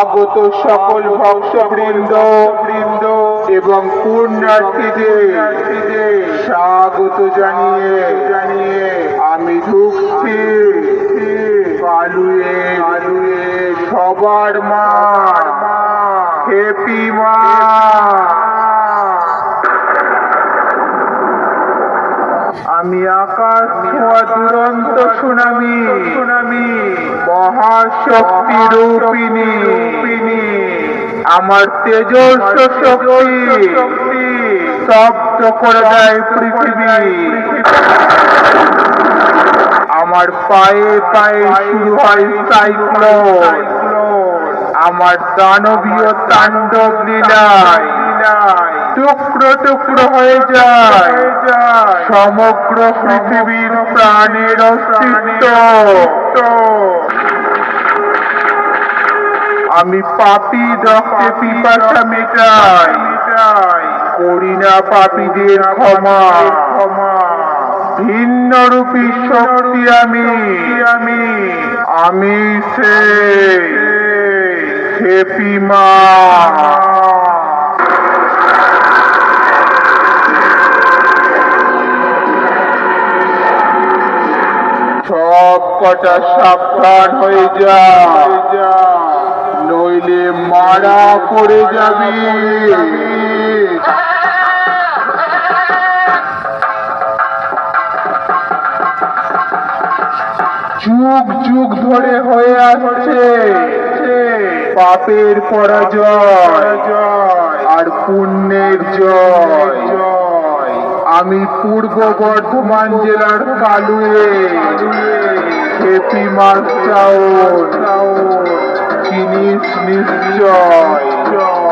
আগত সকল ভক্তবৃন্দ বৃন্দ এবং পুণ্যার্থীদের। স্বাগত জানিয়ে জানিয়ে আমি ঢুকছি কালুয়ে কালুয়ে সবার মা হেপি মা আমি আকাশ ছোঁয়া দুরন্ত সুনামি সুনামি। মহাশক্তি রূপিণী। রূপিণী। আমার তেজস্ব শক্তি। শব্দ করে দেয় পৃথিবী। আমার পায়ে পায়ে শুরু হয় সাইক্লোন। আমার দানবীয় তাণ্ডব লীলায়। টুকরো টুকরো হয়ে যায়। সমগ্র পৃথিবীর প্রাণের অস্তিত্ব। আমি পাপি রক্তে পিপাসা মেটাই। করি না পাপীদের ক্ষমা। ক্ষমা ভিন্ন রূপী শক্তি আমি। আমি আমি সে মা সব কটা সাবধান হয়ে যা। নইলে মারা পড়ে যাবি। যুগ যুগ ধরে হয়ে আসছে। পাপের পরাজয়। আমি পূর্ব বর্ধমান জেলার কালুয়ে। হেপি মাছ চাও জিনিস নিশ্চয়।